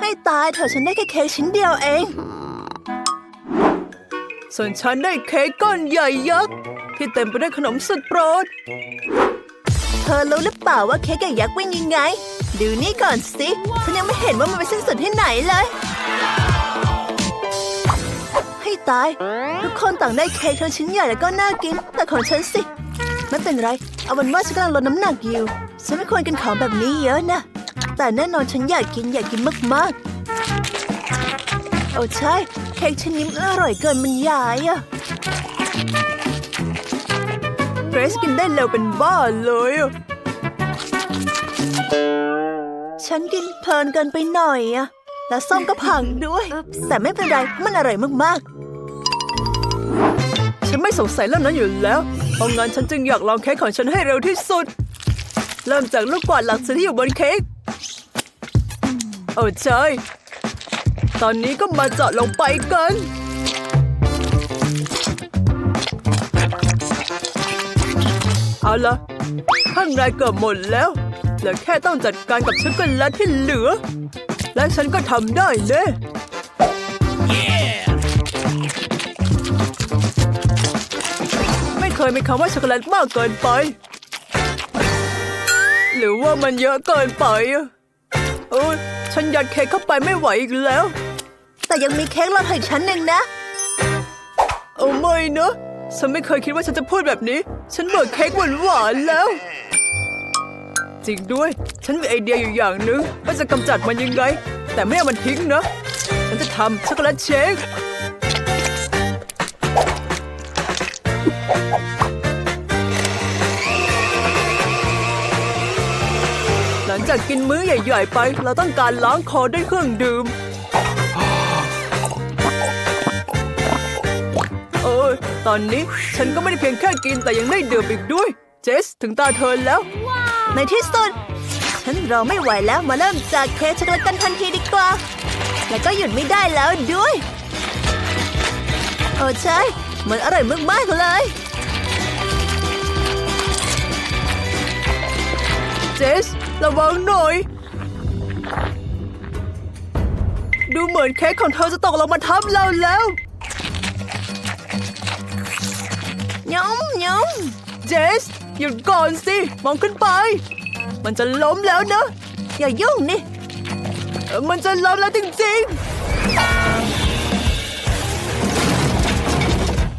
ให้ตายเถอะฉันได้แค่เค้กชิ้นเดียวเอง ส่วนฉันได้เค้กก้อนใหญ่ยักษ์ที่เต็มไปด้วยขนมสุดโปรด เธอรู้หรือเปล่าว่าเค้กใหญ่ยักษ์เป็นยังไง ดูนี่ก่อนสิฉันยังไม่เห็นว่ามันไปสิ้นสุดที่ไหนเลย ให้ตาย ทุกคนต่างได้เค้กทั้งชิ้นใหญ่แล้วก็น่ากิน แต่ของฉันสิ ไม่เป็นไร เอาเป็นว่าฉันกำลังลดน้ำหนักอยู่ ฉันไม่ควรกินของแบบนี้เยอะนะ แต่แน่นอนฉันอยากกินอยากกินมากๆ โอ้ใช่ เค้กชิ้นนี้มันอร่อยเกินบรรยายอะเกรซกินได้เร็วเป็นบ้าเลยอะฉันกินเพลินเกินไปหน่อยอะและส้มก็พังด้วย แต่ไม่เป็นไรเพราะมันอร่อยมากๆ ฉันไม่สงสัยเรื่องนั้นอยู่แล้ว เพราะงั้นฉันจึงอยากลองเค้กของฉันให้เร็วที่สุด เริ่มจากลูกกวาดหลักสีที่อยู่บนเค้กโอ้ใช่ตอนนี้ก็มาเจาะลงไปกันเอาละข้างในเกือบหมดแล้วเหลือแค่ต้องจัดการกับช็อกโกแลตที่เหลือ และฉันก็ทำได้เน่ ยมีคำว่าช็อกโกแลตมากเกินไป หรือว่ามันเยอะเกินไปอะโอ้ยฉันยัดเค้กเข้าไปไม่ไหวอีกแล้ว แต่ยังมีเค้กรอให้ฉันหนึ่งนะโอ้ไม่นะฉันไม่เคยคิดว่าฉันจะพูดแบบนี้ ฉันเบื่อเค้กหวานๆแล้ว จริงด้วย ฉันมีไอเดียอยู่อย่างหนึงว่าจะกำจัดมันยังไง แต่ไม่เอามันทิ้งนะ ฉันจะทำช็อกโกแลตเชค จากกินมื้อใหญ่ ๆ ไป เราต้องการล้างคอด้วยเครื่องดื่มโอ้ยตอนนี้ฉันก็ไม่ได้เพียงแค่กินแต่ยังได้ดื่มอีกด้วย เจส ถึงตาเธอแล้ว ในที่สุด ฉันรอไม่ไหวแล้วมาเริ่มจากเค้กช็อกโกแลตกันทันทีดีกว่า แล้วก็หยุดไม่ได้แล้วด้วยโอ้ใช่เหมือนอร่อยมากๆเลยเจส ระวังหน่อย ดูเหมือนเค้กของเธอจะตกลงมาทับเราแล้วยำยำเจสหยุดก่อนสิ มองขึ้นไป มันจะล้มแล้วนะ อย่ายุ่งนี่ มันจะล้มแล้วจริงๆ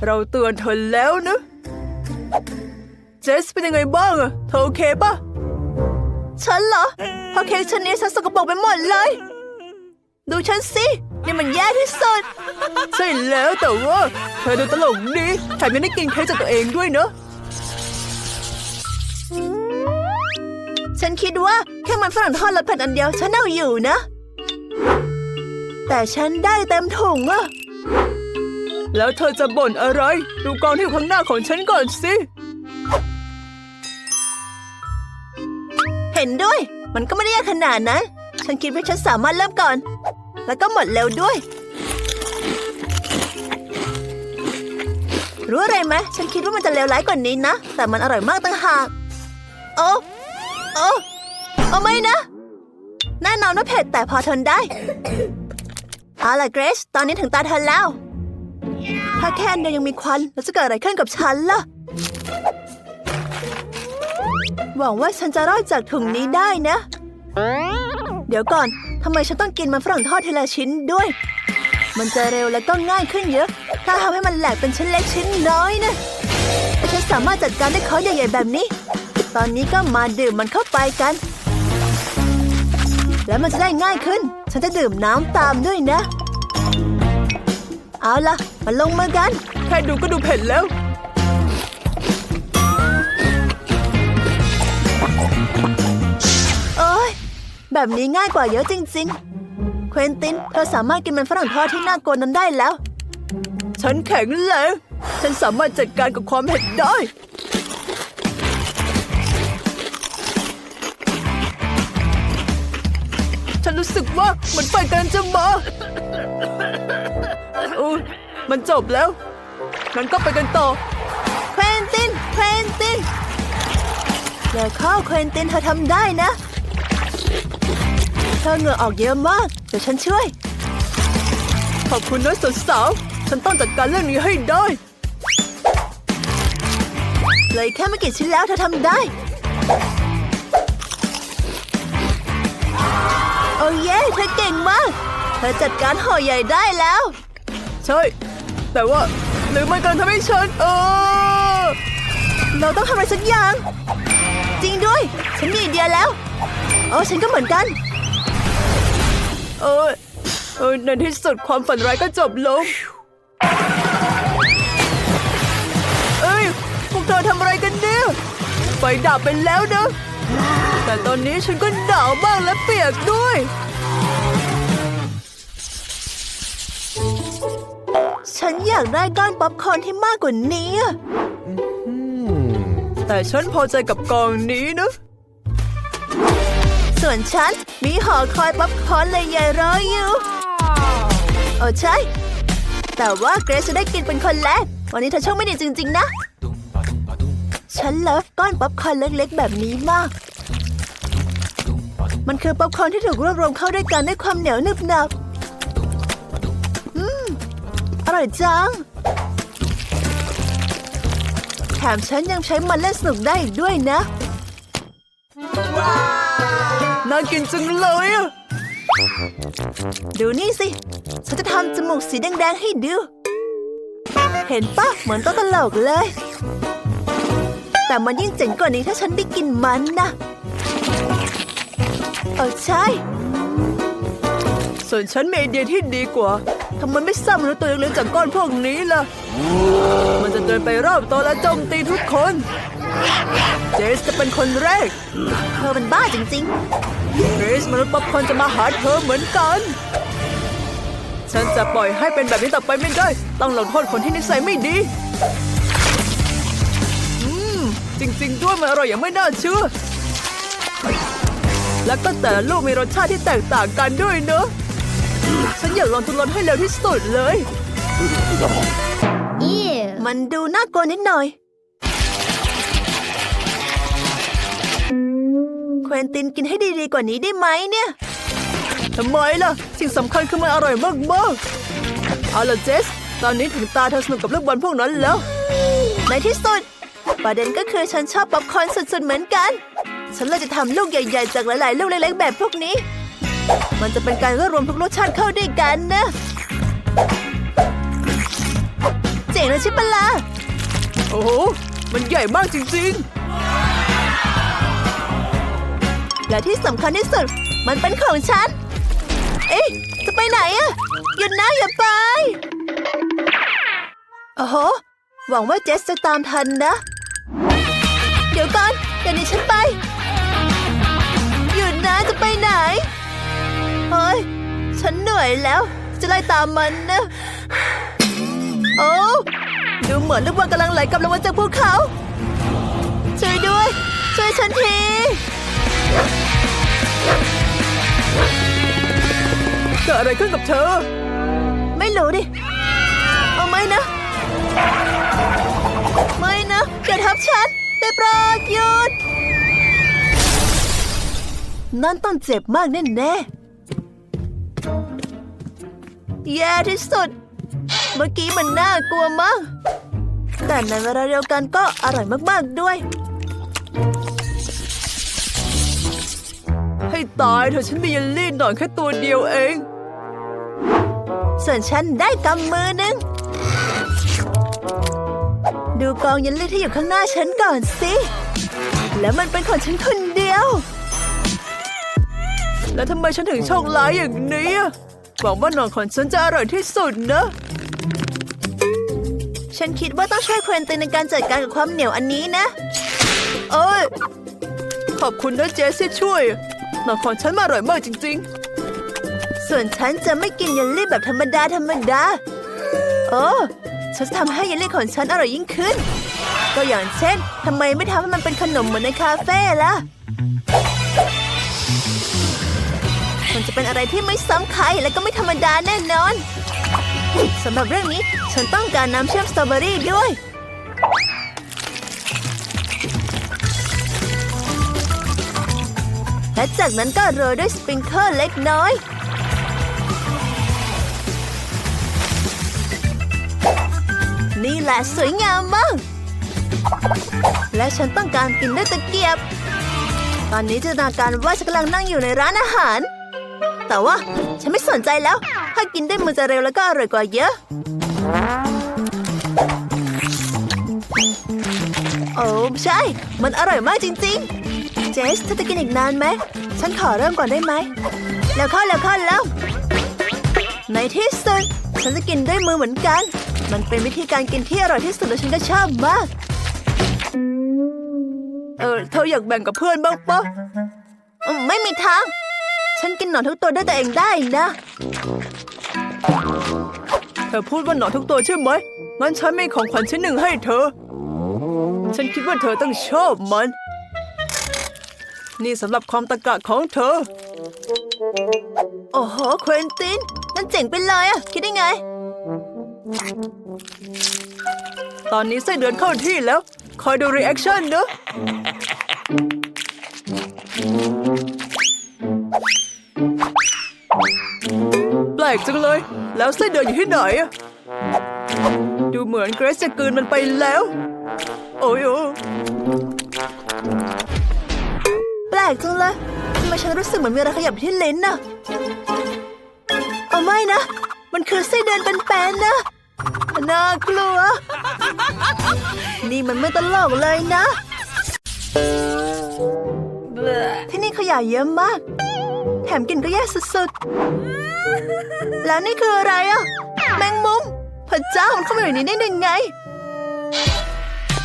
เราเตือนเธอแล้วนะ เจสเป็นยังไงบ้างอะเธอโอเคปะ ฉันเหรอเพราะเค้กชิ้นนี้ฉันสกปรกไปหมดเลย ดูฉันสินี่มันแย่ที่สุด ใช่แล้วแต่ว่าเธอดูตลกดีแถมยังได้กินเค้กจากตัวเองด้วยเนอะฉันคิดว่าแค่มันฝรั่งทอดรสเผ็ดอันเดียวฉันเอาอยู่นะ แต่ฉันได้เต็มถุงอะแล้วเธอจะบ่นอะไร ดูกองที่อยู่ข้างหน้าของฉันก่อนสิ ห็นด้วย มันก็ไม่ได้ยากขนาดนั้นฉันคิดว่าฉันสามารถเริ่มก่อน แล้วก็หมดเร็วด้วย รู้อะไรไหมฉันคิดว่ามันจะเลวร้ายกว่านี้นะ แต่มันอร่อยมากต่างหาก โอ้โอ้โอ้ไม่นะแน่นอนว่าเผ็ดแต่พอทนได้ เอาล่ะเกรซตอนนี้ถึงตาเธอแล้ว ถ้าแค่เดียวยังมีควัน แล้วจะเกิดอะไรขึ้นกับฉันล่ะ หวังว่าฉันจะรอดจากถุงนี้ได้นะ เดี๋ยวก่อนทำไมฉันต้องกินมันฝรั่งทอดทีละชิ้นด้วย มันจะเร็วและก็ง่ายขึ้นเยอะ ถ้าทำให้มันแหลกเป็นชิ้นเล็กชิ้นน้อยนะแต่ฉันสามารถจัดการได้ค้อนใหญ่ๆแบบนี้ ตอนนี้ก็มาดื่มมันเข้าไปกัน แล้วมันจะได้ง่ายขึ้น ฉันจะดื่มน้ำตามด้วยนะ เอาล่ะ มาลงมือกัน แค่ดูก็ดูเผ็ดแล้ว โอ้ยแบบนี้ง่ายกว่าเยอะจริง ๆ เควินตินเธอสามารถกินมันฝรั่งทอดที่น่ากลัวนั้นได้แล้ว ฉันแข็งแรงฉันสามารถจัดการกับความเผ็ดได้ ฉันรู้สึกว่าเหมือนไฟกำลังจะมาอุ้ยมันจบแล้วงั้นก็ไปกันต่อ เควินติน เควินติน อย่าเข้าเควินตินเธอทำได้นะ เธอเหงื่อออกเยอะมาก เดี๋ยวฉันช่วย ขอบคุณนะสาวๆฉันต้องจัดการเรื่องนี้ให้ได้ เลยแค่ไม่กี่ชิ้นแล้วเธอทำได้ โอ้เย้เธอเก่งมาก เธอจัดการห่อใหญ่ได้แล้ว ใช่ แต่ว่าหรือมันกำลังทำให้ฉันเออเราต้องทำอะไรสักอย่าง จริงด้วย ฉันมีไอเดียแล้วโอ้ฉันก็เหมือนกัน เออเออในที่สุดความฝันร้ายก็จบลง เอ้ย พวกเธอทำอะไรกันเนี่ยไฟดับไปแล้วนะแต่ตอนนี้ฉันก็หนาวมากและเปียกด้วย ฉันอยากได้ก้อนป๊อปคอร์นที่มากกว่านี้อะ แต่ฉันพอใจกับกองนี้นะ ส่วนฉันมีหอคอยป๊อปคอร์นเลยใหญ่รออยู่ โอ้ใช่ แต่ว่าเกรซจะได้กินเป็นคนแรก วันนี้เธอโชคไม่ดีจริง ๆ นะ ฉันเลิฟก้อนป๊อปคอร์นเล็กๆ แบบนี้มาก มันคือป๊อปคอร์นที่ถูกรวบรวมเข้าด้วยกันด้วยความเหนียวหนึบหนับ อืม อร่อยจังแถมฉันยังใช้มันเล่นสนุกได้อีกด้วยนะ น่ากินจังเลยอะดูนี่สิ ฉันจะทำจมูกสีแดงๆให้ดู เห็นปะเหมือนตัวตลกเลย แต่มันยิ่งเจ๋งกว่านี้ถ้าฉันได้กินมันนะเออใช่ ส่วนฉันมีไอเดียที่ดีกว่า ทำไมไม่สร้างมนุษย์ตัวเล็กๆจากก้อนพวกนี้ล่ะ มันจะเดินไปรอบตัวและโจมตีทุกคน เจสจะเป็นคนแรก เธอเป็นบ้าจริงๆเกรซมนุษย์ป๊อปคอร์นจะมาหาเธอเหมือนกัน ฉันจะปล่อยให้เป็นแบบนี้ต่อไปไม่ได้ ต้องลงโทษคนที่นิสัยไม่ดีอืมจริงๆด้วยมันอร่อยอย่างไม่น่าเชื่อ แล้วก็แต่ละลูกมีรสชาติที่แตกต่างกันด้วยเนอะ ฉันอยากลองทุนรสให้เร็วที่สุดเลย มันดูน่ากลัวนิดหน่อย เควินตินกินให้ดีๆกว่านี้ได้ไหมเนี่ย ทำไมล่ะ สิ่งสำคัญคือมันอร่อยมากๆ เอาล่ะเจส ตอนนี้ถึงตาเธอสนุกกับลูกบอลพวกนั้นแล้ว ในที่สุด ประเด็นก็คือฉันชอบป๊อปคอร์นสุดๆเหมือนกัน ฉันเลยจะทำลูกใหญ่ ๆ จากหลายๆ ลูกเล็กๆแบบพวกนี้ มันจะเป็นการรวบรวมทุกรสชาติเข้าด้วยกันนะเจ๋งเลยใช่ปะล่ะโอ้โหมันใหญ่มากจริงๆ และที่สำคัญที่สุด มันเป็นของฉัน เอ๊ะ จะไปไหนอะหยุดนะอย่าไปโอ้โหหวังว่าเจสจะตามทันนะ เดี๋ยวก่อนอย่าหนีฉันไป เฮ้ยฉันเหนื่อยแล้ว จะไล่ตามมันนะ โอ้ดูเหมือนลูกบอลกำลังไหลกลับลงมาจากภูเขา ช่วยด้วย ช่วยฉันทีเกิดอะไรขึ้นกับเธอ ไม่รู้ดิ เอาไม่นะ ไม่นะอย่าทับฉันได้โปรดหยุด นั่นต้องเจ็บมากแน่แน่ๆ แย่ที่สุด เมื่อกี้มันน่ากลัวมาก แต่ในเวลาเดียวกันก็อร่อยมากๆด้วย ให้ตายเถอะฉันมีเยลลี่หน่อยแค่ตัวเดียวเอง ส่วนฉันได้กำมือหนึง ดูกองเยลลี่ที่อยู่ข้างหน้าฉันก่อนสิ แล้วมันเป็นของฉันคนเดียว แล้วทำไมฉันถึงโชคร้ายอย่างนี้อะ หวังว่าหนอนของฉันจะอร่อยที่สุดนะ ฉันคิดว่าต้องช่วยเควินตินในการจัดการกับความเหนียวอันนี้นะ เอ้ย ขอบคุณนะเจสที่ช่วยหนอนของฉันมาอร่อยมากจริง ๆ ส่วนฉันจะไม่กินเยลลี่แบบธรรมดาธรรมดาโอ้ฉันจะทำให้เยลลี่ของฉันอร่อยยิ่งขึ้น ก็อย่างเช่นทำไมไม่ทำให้มันเป็นขนมเหมือนในคาเฟ่ล่ะ จะเป็นอะไรที่ไม่ซ้ำใครและก็ไม่ธรรมดาแน่นอนสำหรับเรื่องนี้ฉันต้องการน้ำเชื่อมสตรอเบอรี่ด้วย และจากนั้นก็โรยด้วยสปริงเกิลเล็กน้อย นี่แหละสวยงามมาก และฉันต้องการกินด้วยตะเกียบ ตอนนี้จินตนาการว่าฉันกำลังนั่งอยู่ในร้านอาหาร แต่ว่าฉันไม่สนใจแล้ว ถ้ากินด้วยมือจะเร็วแล้วก็อร่อยกว่าเยอะ โอ้ใช่ มันอร่อยมากจริง ๆ เจสเธอจะกินอีกนานไหม ฉันขอเริ่มก่อนได้ไหม แล้วเข้าแล้วเข้าแล้ว ในที่สุดฉันจะกินด้วยมือเหมือนกัน มันเป็นวิธีการกินที่อร่อยที่สุดและฉันก็ชอบมาก เออเธออยากแบ่งกับเพื่อนบ้างปะไม่มีทาง ฉันกินหนอนทุกตัวด้วยตัวเองได้นะ เธอพูดว่าหนอนทุกตัวใช่ไหมงั้นฉันมีของขวัญชิ้นหนึ่งให้เธอ ฉันคิดว่าเธอต้องชอบมัน นี่สำหรับความตะกะของเธอ โอ้โหเควินตินนั่นเจ๋งไปเลยอะคิดได้ไง ตอนนี้ไส้เดือนเข้าที่แล้ว คอยดูรีแอคชั่นนะ กจังเลย แล้วไส้เดือนอยู่ที่ไหนอะดูเหมือนเกรซจะกลืนมันไปแล้ว โอ้ยโอ้แปลกจังเลยทำไมฉันรู้สึกเหมือนมีอะไรขยับที่ลิ้นน่ะเอาไม่นะ มันคือไส้เดือนเป็นแปนๆนะ น่ากลัว นี่มันไม่ตลกเลยนะที่นี่ขยะเยอะมาก แถมกลินก็แย่สุดๆ แล้วนี่คืออะไรอะ แมงมุม พระเจ้ามันเข้ามาอยู่ในนี้ได้ยังไง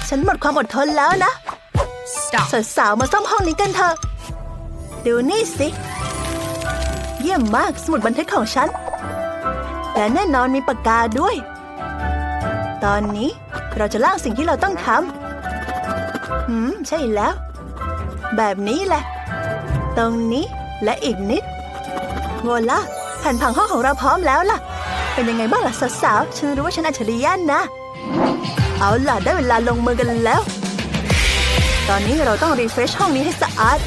ฉันหมดความอดทนแล้วนะ Stop. สาวๆมาซ่อมห้องนี้กันเถอะดูนี่สิ เยี่ยมมากสมุดบันทึกของฉัน และแน่นอนมีปากกาด้วย ตอนนี้เราจะล่างสิ่งที่เราต้องทำหืม ใช่แล้ว แบบนี้แหละ ตรงนี้และอีกนิดโวล่า แผ่นผังห้องของเราพร้อมแล้วล่ะ เป็นยังไงบ้างล่ะสาวๆฉันรู้ว่าฉันอัจฉริยะนะ เอาล่ะได้เวลาลงมือกันแล้ว ตอนนี้เราต้องรีเฟรชห้องนี้ให้สะอาด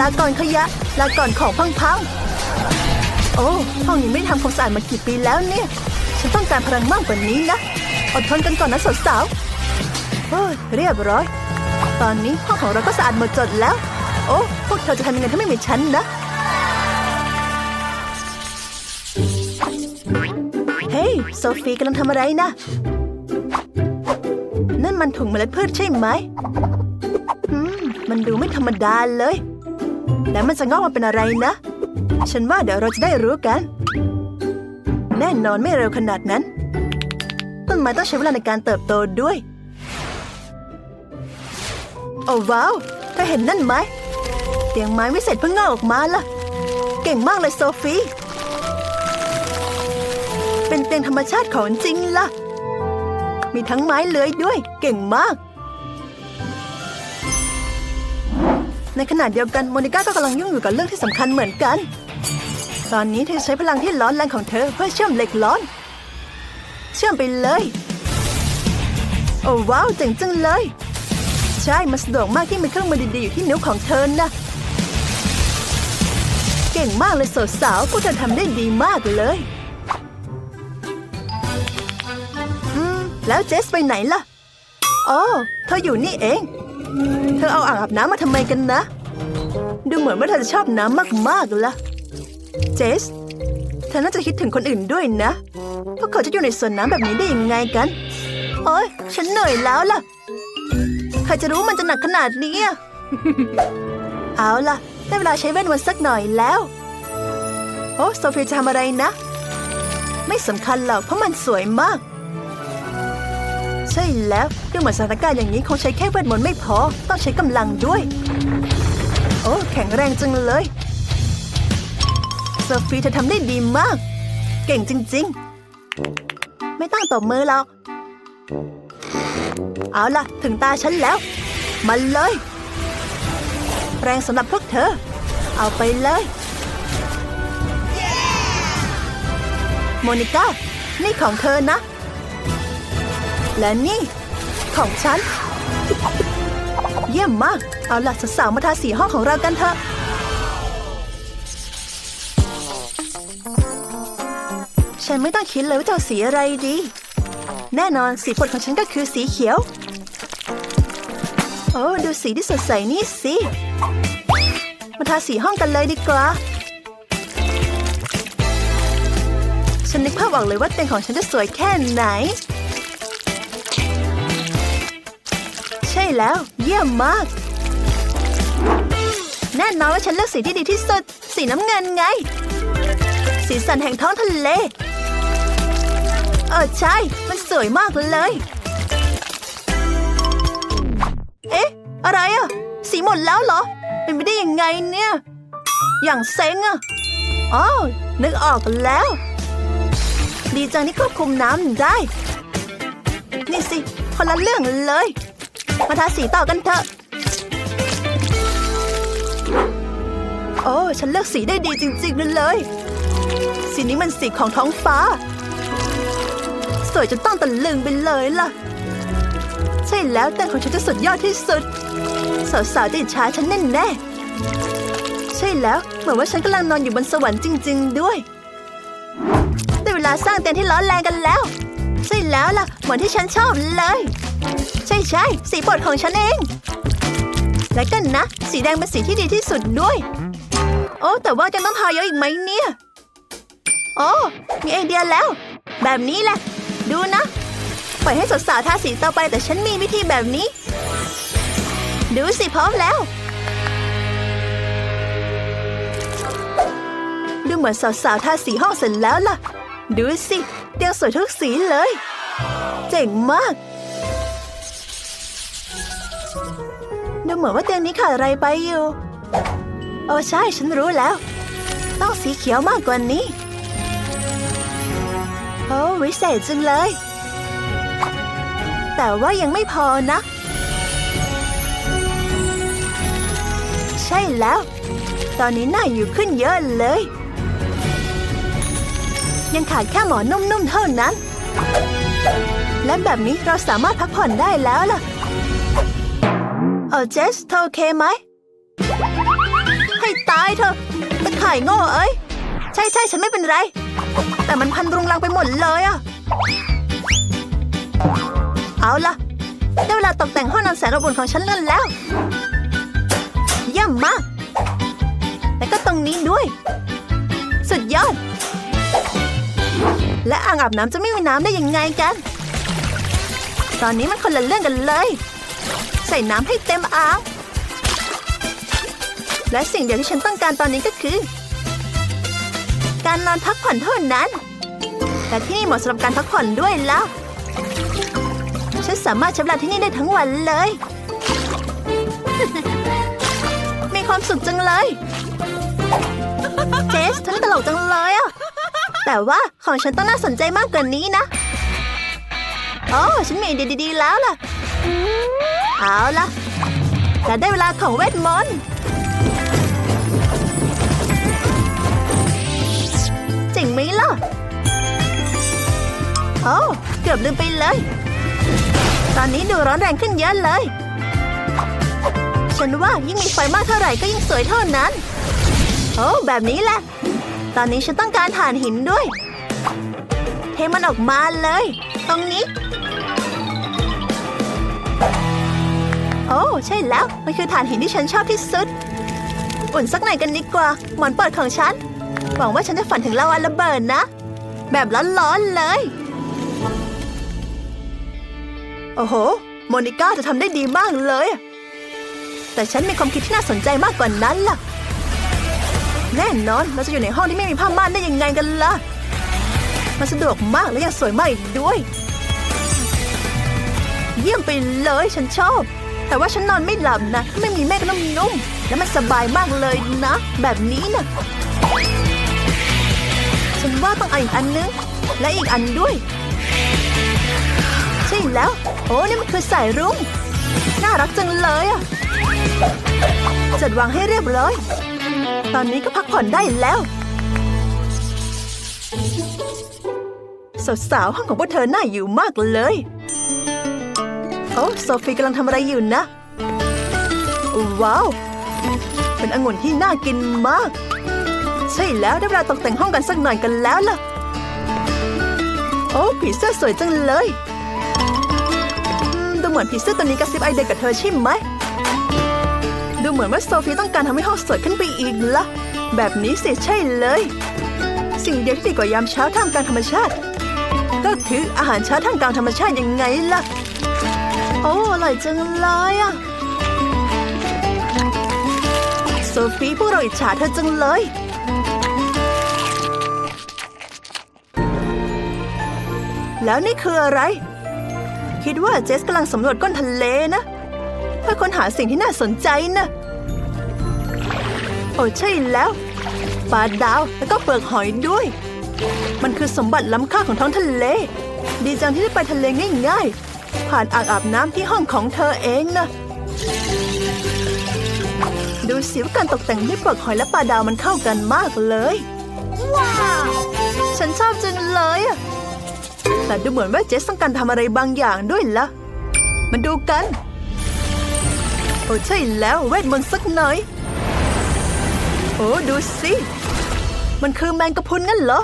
ลาก่อนขยะลาก่อนของพังๆโอ้ห้องนี้ไม่ได้ทำความสะอาดมากี่ปีแล้วเนี่ย ฉันต้องการพลังมากกว่านี้นะอดทนกันก่อนนะสาวๆเฮ้ยเรียบร้อย ตอนนี้ห้องของเราก็สะอาดหมดจดแล้ว โอ้พวกเธอจะทำยังไงถ้าไม่มีฉันนะ โซฟีกำลังทำอะไรนะ นั่นมันถุงเมล็ดพืชใช่ไหมมมันดูไม่ธรรมดาเลย แล้วมันจะงอกมาเป็นอะไรนะ ฉันว่าเดี๋ยวเราจะได้รู้กัน แน่นอนไม่เร็วขนาดนั้น ต้นไม้ต้องใช้เวลาในการเติบโตด้วย โอ้ว้าวเธอเห็นนั่นไหมเตียงไม้วิเศษเพิ่งงอกออกมาล่ะ เก่งมากเลยโซฟี เป็นเตียงธรรมชาติของจริงล่ะ มีทั้งไม้เลื้อยด้วย เก่งมาก ในขณะเดียวกันโมนิก้าก็กำลังยุ่งอยู่กับเรื่องที่สำคัญเหมือนกัน ตอนนี้เธอใช้พลังที่ร้อนแรงของเธอเพื่อเชื่อมเหล็กร้อน เชื่อมไปเลย โอ้ว้าวเจ๋งจังเลย ใช่มันสะดวกมากที่มีเครื่องมือดีๆอยู่ที่นิ้วของเธอนะเก่งมากเลยสาวๆพวกเธอทำได้ดีมากเลย แล้วเจสไปไหนล่ะอ๋อเธออยู่นี่เอง เธอเอาอ่างอาบน้ำมาทำไมกันนะ ดูเหมือนว่าเธอจะชอบน้ำมากๆล่ะ เจส เธอน่าจะคิดถึงคนอื่นด้วยนะ พวกเขาจะอยู่ในสวนน้ำแบบนี้ได้ยังไงกัน โอ๊ย ฉันเหนื่อยแล้วล่ะ ใครจะรู้ว่ามันจะหนักขนาดนี้อะเอาล่ะ ได้เวลาใช้เวทมนต์สักหน่อยแล้ว โอ้โซเฟียจะทำอะไรนะ ไม่สำคัญหรอกเพราะมันสวยมาก ใช่แล้วดูเหมือนสถานการณ์อย่างนี้คงใช้แค่เวทมนต์ไม่พอ ต้องใช้กำลังด้วย โอ้แข็งแรงจังเลยโซฟีเธอทำได้ดีมาก เก่งจริง ๆ ไม่ต้องตบมือหรอกเอาล่ะ ถึงตาฉันแล้วมันเลย แรงสำหรับพวกเธอ เอาไปเลย โมนิก้า นี่ของเธอนะ และนี่ ของฉัน เยี่ยมมาก เอาล่ะสาวๆมาทาสีห้องของเรากันเถอะฉันไม่ต้องคิดเลยว่าจะสีอะไรดี แน่นอนสีโปรดของฉันก็คือสีเขียว โอ้ดูสีที่สดใสนี่สิ มาทาสีห้องกันเลยดีกว่า ฉันนึกภาพออกเลยว่าเตียงของฉันจะสวยแค่ไหน ใช่แล้ว เยี่ยมมาก แน่นอนว่าฉันเลือกสีที่ดีที่สุด สีน้ำเงินไง สีสันแห่งท้องทะเล เออใช่ มันสวยมากเลย เอ๊ะ อะไรอะสีหมดแล้วเหรอ เป็นไปได้ยังไงเนี่ย อย่างเซ็งอะอ๋อนึกออกแล้ว ดีจังที่ควบคุมน้ำได้ นี่สิคนละเรื่องเลย มาทาสีต่อกันเถอะ โอ้ฉันเลือกสีได้ดีจริงๆเลย สีนี้มันสีของท้องฟ้า สวยจนต้องตะลึงไปเลยล่ะ ใช่แล้วแต่ของฉันจะสุดยอดที่สุด สาวๆจะอิจฉาฉันแน่แน่ใช่แล้วเหมือนว่าฉันกำลังนอนอยู่บนสวรรค์จริง ๆ ด้วยได้เวลาสร้างเตียงที่ร้อนแรงกันแล้ว ใช่แล้วล่ะเหมือนที่ฉันชอบเลย ใช่ใช่สีโปรดของฉันเอง และกันนะ สีแดงเป็นสีที่ดีที่สุดด้วย โอ้ แต่ว่าจะต้องทาเยอะอีกไหมเนี่ย โอ้ มีไอเดียแล้ว แบบนี้แหละ ดูนะ ปล่อยให้สาวๆทาสีต่อไปแต่ฉันมีวิธีแบบนี้ ดูสิพร้อมแล้ว ดูเหมือนสาวๆทาสีห้องเสร็จแล้วล่ะ ดูสิเตียงสวยทุกสีเลย เจ๋งมาก มือนว่าเตียงนี้ขาดอะไรไปอยู่ โอ้ใช่ฉันรู้แล้ว ต้องสีเขียวมากกว่านี้ โอ้วิเศษจังเลย แต่ว่ายังไม่พอนะ ใช่แล้ว ตอนนี้น่าอยู่ขึ้นเยอะเลย ยังขาดแค่หมอนนุ่มๆเท่านั้น และแบบนี้เราสามารถพักผ่อนได้แล้วล่ะ เออเจสเธอโอเคไหม ให้ตายเถอตะข่ายโง่เอ้ย ใช่ใช่ฉันไม่เป็นไร แต่มันพันรุงรังไปหมดเลยอะเอาละได้เวลาตกแต่งห้องนอนแสนอบอุ่นของฉันแล้วแล้ว เยี่ยมมาก และก็ตรงนี้ด้วย สุดยอด และอ่างอาบน้ำจะไม่มีน้ำได้ยังไงกัน ตอนนี้มันคนละเรื่องกันเลย ส่น้ำให้เต็มอ่างและสิ่งเดียวที่ฉันต้องการตอนนี้ก็คือ การนอนพักผ่อนเท่านั้น แต่ที่นี่เหมาะสำหรับการพักผ่อนด้วยแล้ว ฉันสามารถใช้เวลาที่นี่ได้ทั้งวันเลย มีความสุขจังเลย เจสทั้งตลกจังเลยอะแต่ว่าของฉันต้องน่าสนใจมากกว่านี้นะ โอ้ ฉันมีดีดีๆแล้วล่ะ เอาละและได้เวลาของเวทมนต์เจ๋งไหมล่ะ โอ้เกือบลืมไปเลย ตอนนี้ดูร้อนแรงขึ้นเยอะเลย ฉันว่ายิ่งมีไฟมากเท่าไหร่ก็ยิ่งสวยเท่านั้น โอ้แบบนี้แหละ ตอนนี้ฉันต้องการถ่านหินด้วย เทมันออกมาเลย ตรงนี้ โอ้ใช่แล้ว มันคือถ่านหินที่ฉันชอบที่สุด อุ่นสักหน่อยกันดีกว่า หมอนเปิดของฉัน หวังว่าฉันจะฝันถึงลาวาระเบิดนะ แบบร้อนๆเลย โอ้โห โมนิก้าจะทำได้ดีมากเลย แต่ฉันมีความคิดที่น่าสนใจมากกว่านั้นล่ะ แน่นอนเราจะอยู่ในห้องที่ไม่มีผ้าม่านได้ยังไงกันล่ะ มันสะดวกมากและยังสวยมากอีกด้วย เยี่ยมไปเลยฉันชอบ แต่ว่าฉันนอนไม่หลับนะ ไม่มีแม่ก็นุ่มๆแล้วมันสบายมากเลยนะ แบบนี้นะฉันว่าต้องเอาอีกอันนึง และอีกอันด้วย ใช่แล้ว โอ้นี่มันคือสายรุ้งน่ารักจังเลยอะจัดวางให้เรียบร้อย ตอนนี้ก็พักผ่อนได้แล้วสาวๆห้องของพวกเธอน่าอยู่มากเลย โอ้โซฟีกำลังทำอะไรอยู่นะ ว้าว เป็นองุ่นที่น่ากินมาก ใช่แล้วได้เวลาตกแต่งห้องกันสักหน่อยกันแล้วล่ะ โอ้ผีเสื้อสวยจังเลยดูเหมือนผีเสื้อตัวนี้กระซิบไอเดียกับเธอใช่ไหม ดูเหมือนว่าโซฟีต้องการทำให้ห้องสวยขึ้นไปอีกละแบบนี้สิใช่เลย สิ่งเดียวที่ดีกว่ายามเช้าท่ามกลางธรรมชาติ ก็คืออาหารเช้าท่ามกลางธรรมชาติยังไงล่ะ โอ้อร่อยจังเลยอะโซฟีพวกเราอิจฉาเธอจังเลย แล้วนี่คืออะไร คิดว่าเจสกำลังสำรวจก้นทะเลนะ เพื่อค้นหาสิ่งที่น่าสนใจนะโอ้ใช่แล้วปลาดาวแล้วก็เปลือกหอยด้วย มันคือสมบัติล้ำค่าของท้องทะเล ดีจังที่ได้ไปทะเลง่ายๆ ผ่านอ่างอาบน้ำที่ห้องของเธอเองนะดูสิว่าการตกแต่งด้วยเปลือกหอยและปลาดาวมันเข้ากันมากเลย ว้าว ฉันชอบจังเลยอะแต่ดูเหมือนว่าเจสต้องการทำอะไรบางอย่างด้วยละมันดูกัน โอ้ใช่แล้วเวทมนต์สักหน่อย โอ้ดูสิ มันคือแมงกะพุนงั้นเหรอ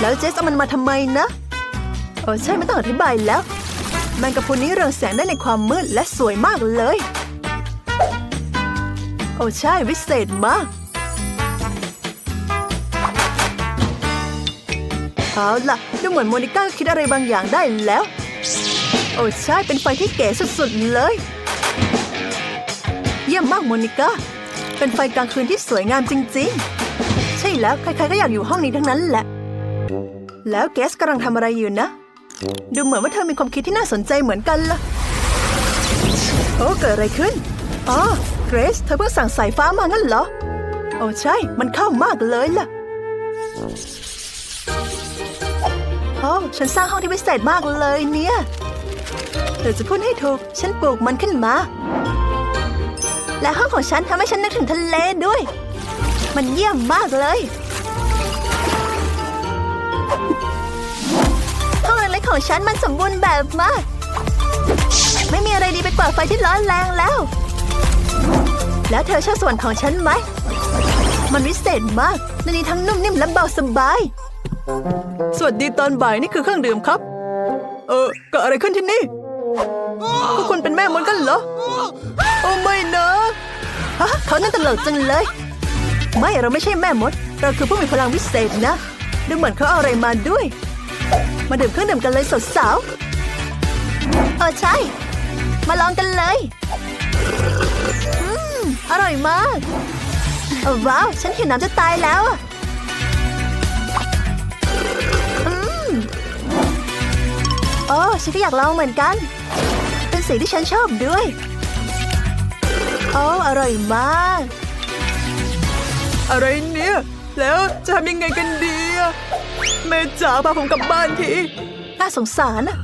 แล้วเจสเอามันมาทำไมนะ โอ้ใช่ไม่ต้องอธิบายแล้ว แมงกะพรุนนี้เรืองแสงได้ในความมืดและสวยมากเลย โอ้ใช่วิเศษมากเอาล่ะดูเหมือนโมนิก้าคิดอะไรบางอย่างได้แล้ว โอ้ใช่เป็นไฟที่เก๋สุดๆเลย เยี่ยมมากโมนิก้าเป็นไฟกลางคืนที่สวยงามจริงๆ ใช่แล้วใครๆก็อยากอยู่ห้องนี้ทั้งนั้นแหละ แล้วเกสกำลังทำอะไรอยู่นะ ดูเหมือนว่าเธอมีความคิดที่น่าสนใจเหมือนกันล่ะโอ้เกิดอะไรขึ้น อ๋อ เกรซ เธอเพิ่งสั่งสายฟ้ามางั้นเหรอ โอ้ใช่ มันเข้ามากเลยล่ะโอ้ฉันสร้างห้องที่พิเศษมากเลยเนี่ย เธอจะพูดให้ถูก ฉันปลูกมันขึ้นมา และห้องของฉันทำให้ฉันนึกถึงทะเลด้วย มันเยี่ยมมากเลย ของฉันมันสมบูรณ์แบบมาก ไม่มีอะไรดีไปกว่าไฟที่ร้อนแรงแล้ว แล้วเธอชอบส่วนของฉันไหม มันวิเศษมากในนี้ทั้งนุ่มนิ่มและเบาสบาย สวัสดีตอนบ่ายนี่คือเครื่องดื่มครับ เออเกิดอะไรขึ้นที่นี่พวกคุณเป็นแม่มดกันเหรอ โอ้ไม่นะฮะเขาน่าตลกจังเลย ไม่เราไม่ใช่แม่มด เราคือผู้มีพลังวิเศษนะ ดูเหมือนเขาเอาอะไรมาด้วย มาดื่มเครื่องดื่มกันเลยสาวๆเออใช่ มาลองกันเลย อืม อร่อยมากว้าว ฉันหิวน้ำจะตายแล้วอะอืมโอ้ฉันก็อยากลองเหมือนกัน เป็นสีที่ฉันชอบด้วยโอ้อร่อยมาก อะไรเนี่ย แล้วจะทำยังไงกันดีอะ แม่จ๋าพาผมกลับบ้านทีน่าสงสารอะ